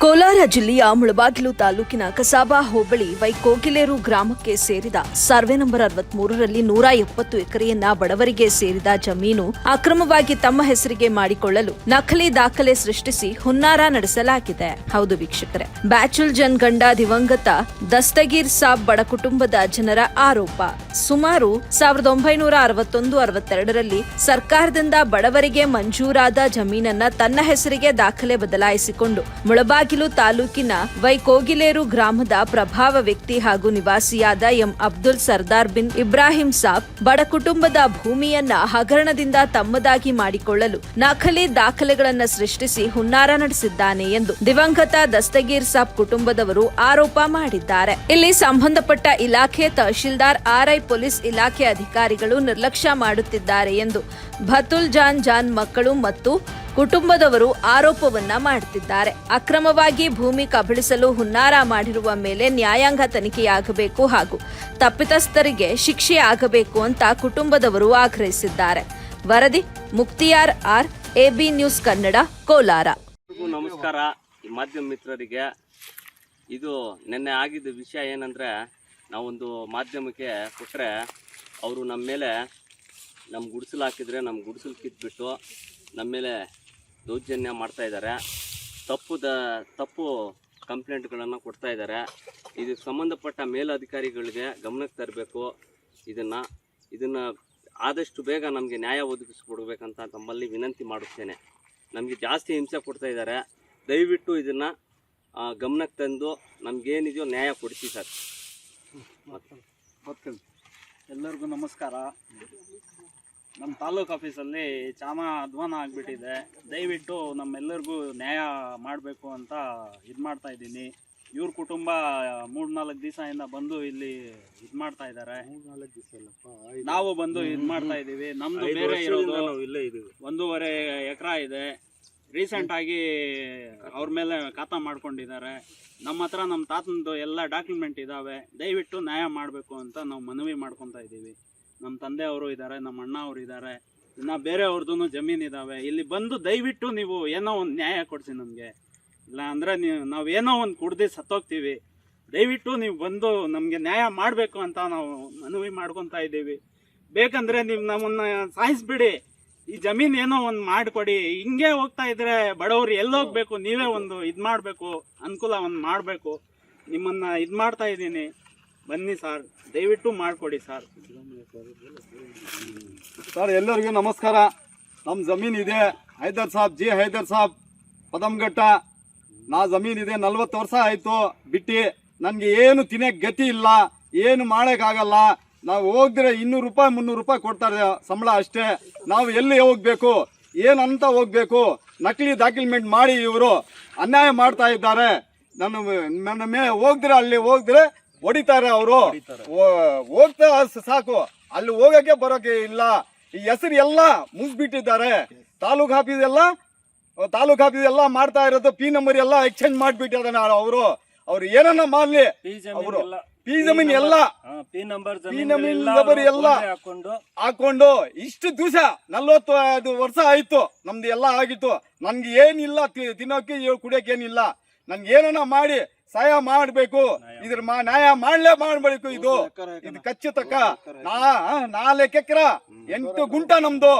ಕೋಲಾರ ಜಿಲ್ಲೆಯ ಮುಳಬಾಗಿಲು ತಾಲೂಕಿನ ಕಸಾಬಾ ಹೋಬಳಿ ವೈಕೋಗಿಲೇರು ಗ್ರಾಮಕ್ಕೆ ಸೇರಿದ ಸರ್ವೆ ನಂಬರ್ ಅರವತ್ಮೂರರಲ್ಲಿ ನೂರ ಎಪ್ಪತ್ತು ಎಕರೆಯನ್ನ ಬಡವರಿಗೆ ಸೇರಿದ ಜಮೀನು ಅಕ್ರಮವಾಗಿ ತಮ್ಮ ಹೆಸರಿಗೆ ಮಾಡಿಕೊಳ್ಳಲು ನಕಲಿ ದಾಖಲೆ ಸೃಷ್ಟಿಸಿ ಹುನ್ನಾರ ನಡೆಸಲಾಗಿದೆ. ಹೌದು ವೀಕ್ಷಕರೇ, ಬ್ಯಾಚುಲ್ ಜನ್ ಗಂಡ ದಿವಂಗತ ದಸ್ತಗೀರ್ ಸಾಬ್ ಬಡ ಕುಟುಂಬದ ಜನರ ಆರೋಪ. ಸುಮಾರು ಸಾವಿರದ ಒಂಬೈನೂರ ಅರವತ್ತೊಂದು ಅರವತ್ತೆರಡರಲ್ಲಿ ಸರ್ಕಾರದಿಂದ ಬಡವರಿಗೆ ಮಂಜೂರಾದ ಜಮೀನನ್ನ ತನ್ನ ಹೆಸರಿಗೆ ದಾಖಲೆ ಬದಲಾಯಿಸಿಕೊಂಡು ಮುಳಬಾಗಿಲು ತಾಲೂಕಿನ ವೈಕೋಗಿಲೇರು ಗ್ರಾಮದ ಪ್ರಭಾವ ವ್ಯಕ್ತಿ ಹಾಗೂ ನಿವಾಸಿಯಾದ ಎಂ ಅಬ್ದುಲ್ ಸರ್ದಾರ್ ಬಿನ್ ಇಬ್ರಾಹಿಂ ಸಾಬ್ ಬಡ ಕುಟುಂಬದ ಭೂಮಿಯನ್ನ ಹಗರಣದಿಂದ ತಮ್ಮದಾಗಿ ಮಾಡಿಕೊಳ್ಳಲು ನಕಲಿ ದಾಖಲೆಗಳನ್ನು ಸೃಷ್ಟಿಸಿ ಹುನ್ನಾರ ನಡೆಸಿದ್ದಾನೆ ಎಂದು ದಿವಂಗತ ದಸ್ತಗೀರ್ ಸಾಬ್ ಕುಟುಂಬದವರು ಆರೋಪ ಮಾಡಿದ್ದಾರೆ. ಇಲ್ಲಿ ಸಂಬಂಧಪಟ್ಟ ಇಲಾಖೆ ತಹಶೀಲ್ದಾರ್ ಆರ್ಐ ಪೊಲೀಸ್ ಇಲಾಖೆ ಅಧಿಕಾರಿಗಳು ನಿರ್ಲಕ್ಷ್ಯ ಮಾಡುತ್ತಿದ್ದಾರೆ ಎಂದು ಭತುಲ್ ಜಾನ್ ಜಾನ್ ಮಕ್ಕಳು ಮತ್ತು ಕುಟುಂಬದವರು ಆರೋಪವನ್ನ ಮಾಡುತ್ತಿದ್ದಾರೆ ಅಕ್ರಮವಾಗಿ ಭೂಮಿ ಕಬಳಿಸಲು ಹುನ್ನಾರ ಮಾಡಿರುವ ಮೇಲೆ ನ್ಯಾಯಾಂಗ ತನಿಖೆಯಾಗಬೇಕು ಹಾಗೂ ತಪ್ಪಿತಸ್ಥರಿಗೆ ಶಿಕ್ಷೆ ಆಗಬೇಕು ಅಂತ ಕುಟುಂಬದವರು ಆಗ್ರಹಿಸಿದ್ದಾರೆ. ವರದಿ Mukhtiyar R, AB news Kannada, Kolar. ನಮಸ್ಕಾರ. ಮಾಧ್ಯಮ ಮಿತ್ರರಿಗೆ ಇದು ನಿನ್ನೆ ಆಗಿದ್ದ ವಿಷಯ ಏನಂದ್ರೆ, ನಾವೊಂದು ಮಾಧ್ಯಮಕ್ಕೆ ಕೊಟ್ಟರೆ ಅವರು ನಮ್ಮ ಮೇಲೆ ನಮ್ಮ ಗುಡಿಸಲು ಹಾಕಿದರೆ ನಮ್ಮ ಗುಡಿಸಲು ಕಿತ್ಬಿಟ್ಟು ನಮ್ಮ ಮೇಲೆ ದೌರ್ಜನ್ಯ ಮಾಡ್ತಾ ಇದ್ದಾರೆ. ತಪ್ಪು ದ ತಪ್ಪು ಕಂಪ್ಲೇಂಟ್ಗಳನ್ನು ಕೊಡ್ತಾ ಇದ್ದಾರೆ. ಇದಕ್ಕೆ ಸಂಬಂಧಪಟ್ಟ ಮೇಲಧಿಕಾರಿಗಳಿಗೆ ಗಮನಕ್ಕೆ ತರಬೇಕು. ಇದನ್ನು ಇದನ್ನು ಆದಷ್ಟು ಬೇಗ ನಮಗೆ ನ್ಯಾಯ ಒದಗಿಸಿಕೊಡ್ಬೇಕಂತ ತಮ್ಮಲ್ಲಿ ವಿನಂತಿ ಮಾಡುತ್ತೇನೆ. ನಮಗೆ ಜಾಸ್ತಿ ಹಿಂಸೆ ಕೊಡ್ತಾ ಇದ್ದಾರೆ. ದಯವಿಟ್ಟು ಇದನ್ನು ಗಮನಕ್ಕೆ ತಂದು ನಮಗೇನಿದೆಯೋ ನ್ಯಾಯ ಕೊಡ್ತೀವಿ ಸರ್ ಎಲ್ಲರಿಗೂ ನಮಸ್ಕಾರ. ನಮ್ಮ ತಾಲೂಕು ಆಫೀಸಲ್ಲಿ ಚಾಮ ಅಧ್ವಾನ ಆಗಿಬಿಟ್ಟಿದೆ. ದಯವಿಟ್ಟು ನಮ್ಮೆಲ್ಲರಿಗೂ ನ್ಯಾಯ ಮಾಡಬೇಕು ಅಂತ ಇದು ಮಾಡ್ತಾ ಇದ್ದೀನಿ. ಇವ್ರ ಕುಟುಂಬ ಮೂರ್ನಾಲ್ಕು ದಿವಸದಿಂದ ಬಂದು ಇಲ್ಲಿ ಇದು ಮಾಡ್ತಾ ಇದ್ದಾರೆ ನಾವು ಬಂದು ಇದು ಮಾಡ್ತಾ ಇದೀವಿ ನಮ್ದು ಬೇರೆ ಇರೋದು ಇಲ್ಲೇ ಇದೀವಿ. ಒಂದೂವರೆ ಎಕರೆ ಇದೆ. ರೀಸೆಂಟ್ ಆಗಿ ಅವ್ರ ಮೇಲೆ ಖಾತಾ ಮಾಡ್ಕೊಂಡಿದ್ದಾರೆ. ನಮ್ಮ ಹತ್ರ ನಮ್ಮ ತಾತನದು ಎಲ್ಲ ಡಾಕ್ಯುಮೆಂಟ್ ಇದಾವೆ. ದಯವಿಟ್ಟು ನ್ಯಾಯ ಮಾಡಬೇಕು ಅಂತ ನಾವು ಮನವಿ ಮಾಡ್ಕೊತಾ ಇದ್ದೀವಿ. ನಮ್ಮ ತಂದೆ ಅವರು ಇದ್ದಾರೆ ನಮ್ಮ ಅಣ್ಣ ಅವರು ಇದ್ದಾರೆ ಇನ್ನು ಬೇರೆಯವ್ರದ್ದು ಜಮೀನು ಇದ್ದಾವೆ ಇಲ್ಲಿ ಬಂದು ದಯವಿಟ್ಟು ನೀವು ಏನೋ ಒಂದು ನ್ಯಾಯ ಕೊಡಿಸಿ ನಮಗೆ. ಇಲ್ಲ ಅಂದರೆ ನೀವು ನಾವು ಏನೋ ಒಂದು ಕುಡ್ದು ಸತ್ತೋಗ್ತೀವಿ. ದಯವಿಟ್ಟು ನೀವು ಬಂದು ನಮಗೆ ನ್ಯಾಯ ಮಾಡಬೇಕು ಅಂತ ನಾವು ಮನವಿ ಮಾಡ್ಕೊತಾ ಇದ್ದೀವಿ. ಬೇಕಂದರೆ ನೀವು ನಮ್ಮನ್ನು ಸಾಯಿಸ್ಬಿಡಿ. ಈ ಜಮೀನು ಏನೋ ಒಂದು ಮಾಡಿಕೊಡಿ. ಹಿಂಗೆ ಹೋಗ್ತಾ ಇದ್ರೆ ಬಡವರು ಎಲ್ಲೋಗ್ಬೇಕು, ನೀವೇ ಒಂದು ಇದು ಮಾಡಬೇಕು ಅನುಕೂಲ ಒಂದು ಮಾಡಬೇಕು. ನಿಮ್ಮನ್ನು ಇದು ಮಾಡ್ತಾ ಇದ್ದೀನಿ. ಬನ್ನಿ ಸರ್, ದಯವಿಟ್ಟು ಮಾಡಿಕೊಡಿ ಸರ್. ಸರ್, ಎಲ್ಲರಿಗೂ ನಮಸ್ಕಾರ. ನಮ್ಮ ಜಮೀನು ಇದೆ. ಹೈದರ್ ಸಾಬ್, ಜಿ ಹೈದರ್ ಸಾಬ್, ಪದಮ್ಘಟ್ಟ. ನಾ ಜಮೀನು ಇದೆ, ನಲ್ವತ್ತು ವರ್ಷ ಆಯ್ತು ಬಿಟ್ಟು. ನನಗೆ ಏನು ತಿನ್ನೋಕ್ಕೆ ಗತಿ ಇಲ್ಲ, ಏನು ಮಾಡೋಕ್ಕಾಗಲ್ಲ ನಾವು ಹೋಗಿದ್ರೆ ಇನ್ನೂರು ರೂಪಾಯಿ, ಮುನ್ನೂರು ರೂಪಾಯಿ ಕೊಡ್ತಾರೆ ಸಂಬಳ ಅಷ್ಟೇ. ನಾವು ಎಲ್ಲಿ ಹೋಗ್ಬೇಕು ಏನಂತ ಹೋಗ್ಬೇಕು. ನಕಲಿ ಡಾಕ್ಯುಮೆಂಟ್ ಮಾಡಿ ಇವರು ಅನ್ಯಾಯ ಮಾಡ್ತಾ ಇದ್ದಾರೆ. ನನ್ನ ನನ್ನ ಮೇಲೆ ಹೋಗಿದ್ರೆ ಅಲ್ಲಿ ಹೋಗಿದ್ರೆ ಹೊಡಿತಾರೆ ಅವರು. ಹೋಗ್ತಾ ಸಾಕು. ಅಲ್ಲಿ ಹೋಗಕ್ಕೆ ಬರೋಕೆ ಇಲ್ಲ. ಈ ಹೆಸರು ಎಲ್ಲ ಮುಗಿಸ್ಬಿಟ್ಟಿದ್ದಾರೆ. ತಾಲೂಕ್ ಆಫೀಸ್ ಎಲ್ಲ ತಾಲೂಕ್ ಆಫೀಸ್ ಎಲ್ಲ ಮಾಡ್ತಾ ಇರೋದು ಪಿ ನಂಬರ್ ಎಲ್ಲ ಎಕ್ಸ್ಚೇಂಜ್ ಮಾಡಿಬಿಟ್ಟಿದ್ದಾರೆ ಅವರು. ಅವ್ರು ಏನನ್ನ ಮಾಡ್ಲಿ? ಅವರು ಪಿ ಜಮೀನ್ ಎಲ್ಲ ಪಿ ನಂಬರ್ ಎಲ್ಲ ಹಾಕೊಂಡು ಇಷ್ಟು ದಿವಸ ನಲ್ವತ್ತು ಐದು ವರ್ಷ ಆಯ್ತು. ನಮ್ದು ಎಲ್ಲ ಆಗಿತ್ತು. ನನ್ಗೆ ಏನಿಲ್ಲ ತಿನ್ನೋಕೆ ಕುಡಿಯೋಕೆ ಏನಿಲ್ಲ. ನನ್ಗೆ ಏನನ್ನ ಮಾಡಿ ಸಹಾಯ ಮಾಡಬೇಕು. ಇದ್ರ ನ್ಯಾಯ ಮಾಡ್ಲೇ ಮಾಡಬೇಕು ಇದು. ಇದು ಖಚಿತಕ್ಕ ನಾ ನಾಲ್ಕು ಎಕರ ಎಂಟು ಗುಂಟ ನಮ್ದು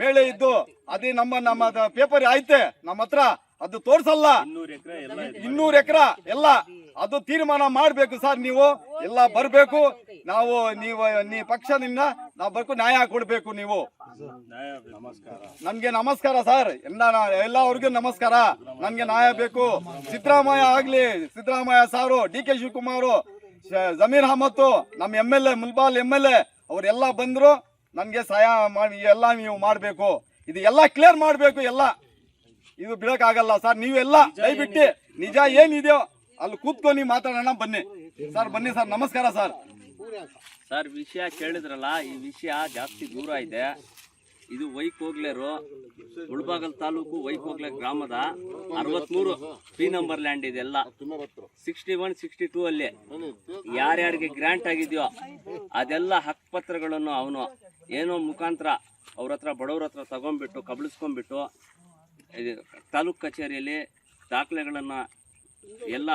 ಮೇಳೆ ಇದ್ದು. ಅದೇ ನಮ್ಮ ನಮ್ಮ ಪೇಪರ್ ಐತೆ ನಮ್ಮ ಹತ್ರ. ಅದು ತೋರ್ಸಲ್ಲ. ಇನ್ನೂರು ಎಕರೆ ಎಲ್ಲ. ಅದು ತೀರ್ಮಾನ ಮಾಡ್ಬೇಕು ಸರ್ ನೀವು. ಎಲ್ಲ ಬರ್ಬೇಕು. ನಾವು ನೀವು ನೀ ಪಕ್ಷದಿಂದ ನಾವು ಬರ್ಕು ನ್ಯಾಯ ಕೊಡ್ಬೇಕು ನೀವು. ನನ್ಗೆ ನಮಸ್ಕಾರ ಸರ್. ಎಲ್ಲ ಎಲ್ಲರಿಗೂ ನಮಸ್ಕಾರ. ನನ್ಗೆ ನ್ಯಾಯ ಬೇಕು. ಸಿದ್ದರಾಮಯ್ಯ ಆಗ್ಲಿ, Siddaramaiah sir, D K Shivakumar Zameer Ahmed ನಮ್ಮ M L A, Mulbagal M L A, ಅವರೆಲ್ಲ ಬಂದ್ರು, ನನ್ಗೆ ಸಹಾಯ ಮಾಡಿ ಎಲ್ಲ ನೀವು ಮಾಡ್ಬೇಕು. ಇದು ಎಲ್ಲ ಕ್ಲಿಯರ್ ಮಾಡ್ಬೇಕು, ಎಲ್ಲ. ಇದು ಬಿಡಕ್ಕಾಗಲ್ಲ ಸರ್. ನೀವೆಲ್ಲ ದಯವಿಟ್ಟು ನಿಜ ಏನಿದೆಯೋ ಅಲ್ಲಿ ಕೂತ್ಕೊಂಡು ಮಾತಾಡೋಣ ಬನ್ನಿ. ಸರ್ ಬನ್ನಿ ಸರ್. ನಮಸ್ಕಾರ ಸರ್. ಸರ್, ವಿಷಯ ಕೇಳಿದ್ರಲ್ಲ, ಈ ವಿಷಯ ಜಾಸ್ತಿ ದೂರ ಇದೆ. ಇದು ವೈಕೋಗ್ಲೇರು, ಉಳ್ಬಾಗಲ್ ತಾಲೂಕು ವೈಕೋಗ್ಲೆ ಗ್ರಾಮದ ಅರವತ್ಮೂರು ಪಿ ನಂಬರ್ ಲ್ಯಾಂಡ್ ಇದೆಲ್ಲ. ಸಿಕ್ಸ್ಟಿ ಒನ್ ಸಿಕ್ಸ್ಟಿ ಟೂ ಅಲ್ಲಿ ಯಾರ್ಯಾರಿಗೆ ಗ್ರಾಂಟ್ ಆಗಿದೆಯೋ ಅದೆಲ್ಲ ಹಕ್ಕುಪತ್ರಗಳನ್ನು ಅವನು ಏನೋ ಮುಖಾಂತರ ಅವ್ರ ಹತ್ರ, ಬಡವ್ರ ಹತ್ರ ತಗೊಂಡ್ಬಿಟ್ಟು ಕಬಳಿಸ್ಕೊಂಡ್ಬಿಟ್ಟು ತಾಲೂಕ್ ಕಚೇರಿಯಲ್ಲಿ ದಾಖಲೆಗಳನ್ನು ಎಲ್ಲ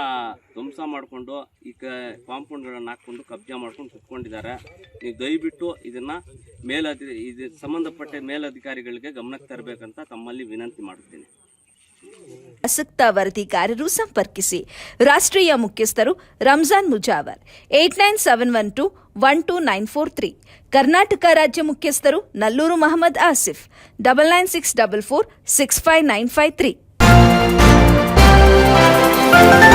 ಧ್ವಂಸ ಮಾಡಿಕೊಂಡು ಈ ಕ ಕಾಂಪೌಂಡ್ಗಳನ್ನು ಹಾಕ್ಕೊಂಡು ಕಬ್ಜಾ ಮಾಡ್ಕೊಂಡು ಕುತ್ಕೊಂಡಿದ್ದಾರೆ. ನೀವು ದಯವಿಟ್ಟು ಇದನ್ನು ಮೇಲಧಿ, ಇದು ಸಂಬಂಧಪಟ್ಟ ಮೇಲಧಿಕಾರಿಗಳಿಗೆ ಗಮನಕ್ಕೆ ತರಬೇಕಂತ ತಮ್ಮಲ್ಲಿ ವಿನಂತಿ ಮಾಡುತ್ತೇನೆ. ಪ್ರಸಕ್ತ ವರದಿಗಾರರು ಸಂಪರ್ಕಿಸಿ. ರಾಷ್ಟ್ರೀಯ ಮುಖ್ಯಸ್ಥರು Ramzan Mujawar, eight nine seven one two one two nine four three. Karnataka ರಾಜ್ಯ ಮುಖ್ಯಸ್ಥರು Nallur Mohammed Asif, double nine six double four six five nine five three. Thank you.